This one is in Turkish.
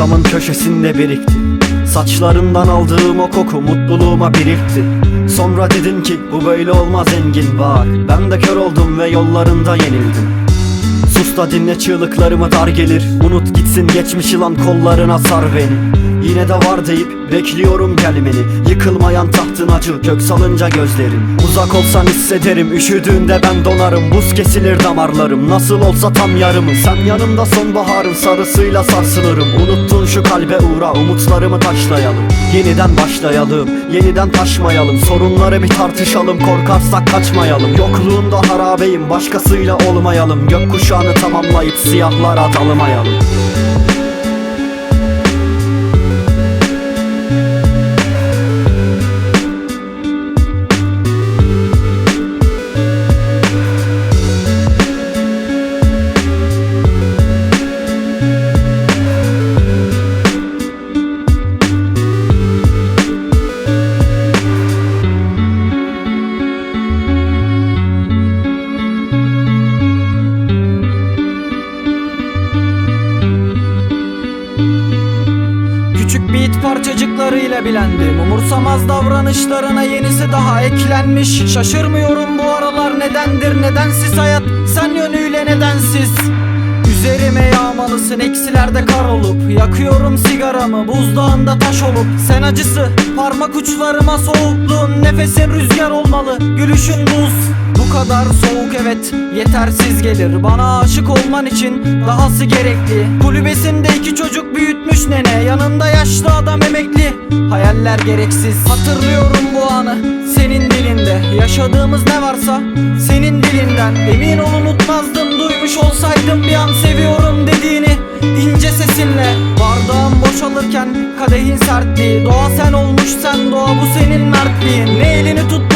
hafızamın köşesinde birikti. Saçlarından aldığım o koku mutluluğuma birikti. Sonra dedin ki bu böyle olmaz Engin bak. Ben de kör oldum ve yollarında yenildim. Sus da dinle çığlıklarımı dar gelir. Unut gitsin geçmiş yılan kollarına sar beni Yine de var deyip bekliyorum gelmeni. Yıkılmayan tahtın acı kök salınca gözlerin. Uzak olsan hissederim üşüdüğünde ben donarım. Buz kesilir damarlarım nasıl olsa tam yarımı. Sen yanımda sonbaharın sarısıyla sarsılırım. Unuttun şu kalbe uğra umutlarımı taşlayalım. Yeniden başlayalım yeniden taşmayalım. Sorunları bir tartışalım korkarsak kaçmayalım. Yokluğunda harabeyim başkasıyla olmayalım. Gökkuşağını tamamlayıp siyahlara dalmayalım parçacıklarıyla bilendim. Umursamaz davranışlarına yenisi daha eklenmiş. Şaşırmıyorum bu aralar nedendir nedensiz hayat. Sen yönüyle nedensiz. Üzerime yağmalısın eksilerde kar olup. Yakıyorum sigaramı buzdağında taş olup. Sen acısı parmak uçlarıma soğukluğun Nefesin rüzgar olmalı. Gülüşün buz kadar soğuk evet yetersiz gelir. Bana aşık olman için dahası gerekli. Kulübesinde iki çocuk büyütmüş nene. Yanında yaşlı adam emekli. Hayaller gereksiz. Hatırlıyorum bu anı senin dilinde. Yaşadığımız ne varsa senin dilinden. Emin ol unutmazdım duymuş olsaydım bir an seviyorum dediğini ince sesinle. Bardağım boşalırken kadehin sertliği. Doğa sen olmuş sen doğa bu senin mertliğin. Ne elini tutmuşluğum